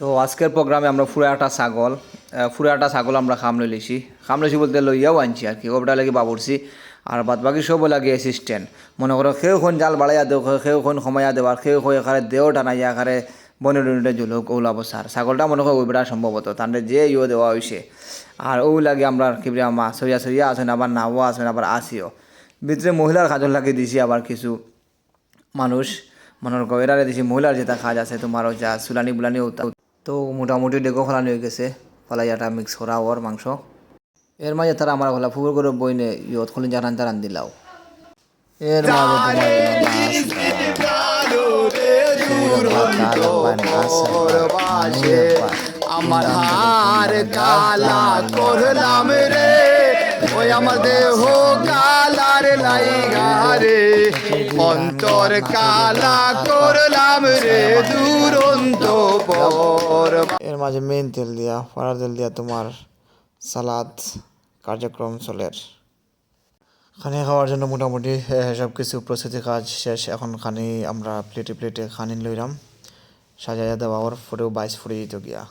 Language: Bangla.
তো আজকের প্রোগ্রামে আমরা ফুরাটা ছাগল ফুরাটা ছাগল আমরা খাম লই লিছি। খাম লইছি বলতে লইয়াও আনছি আর কি ওটা লাগে বাবুরছি। আর বাদ বাকি সব লাগে অ্যাসিস্ট্যান্ট মনে করো কেউ কোন জাল বাড়াইয়া দেও, কেউ কোন সময়া দেও, আর কেউ কই এখানে দেও টানাইয়া, এখানে বনে ডুনিটা জুলুক ওলাবো সার ছাগলটা মনে হয় ওইটা সম্ভবত, তাহলে যে ইয়ে দেওয়া হয়েছে আর ও লাগে আমরা কি বলি মা সরিয়া সরিয়া আছেন আবার নাও আছেন আবার আসিও। ভিতরে মহিলার কাজল লাগিয়ে দিছি আবার কিছু মানুষ মনের গভীরারে দিছি মহিলার যেটা কাজ আছে তোমার যা সুলানি বুলানি তো মোটামুটি ডেগো ফলানি হয়ে গেছে ফলাইয়াটা মিক্স করা ওর মাংস। এর মাঝে তারা আমার ফলা ফুবর করে বইনে ইয়ত খুলে জানান জানান দিলাও। এর মাঝে আমার হার কালা করলাম রে আমার দেহ কালার লাইগা রে অন্তর কালা করলাম রে দুরন্ত এর মাঝে মেন তেল দিয়া ফাড়ার তেল দিয়া তোমার সালাদ কার্যক্রম চলের খানি খাওয়ার জন্য মোটামুটি সব কিছু প্রস্তুতি কাজ শেষ। এখন খানি আমরা প্লেটে প্লেটে খানি লইলাম। সাজাইয়া দেওয়া ওর ফটোও বাইশ ফুটে দিত গিয়া।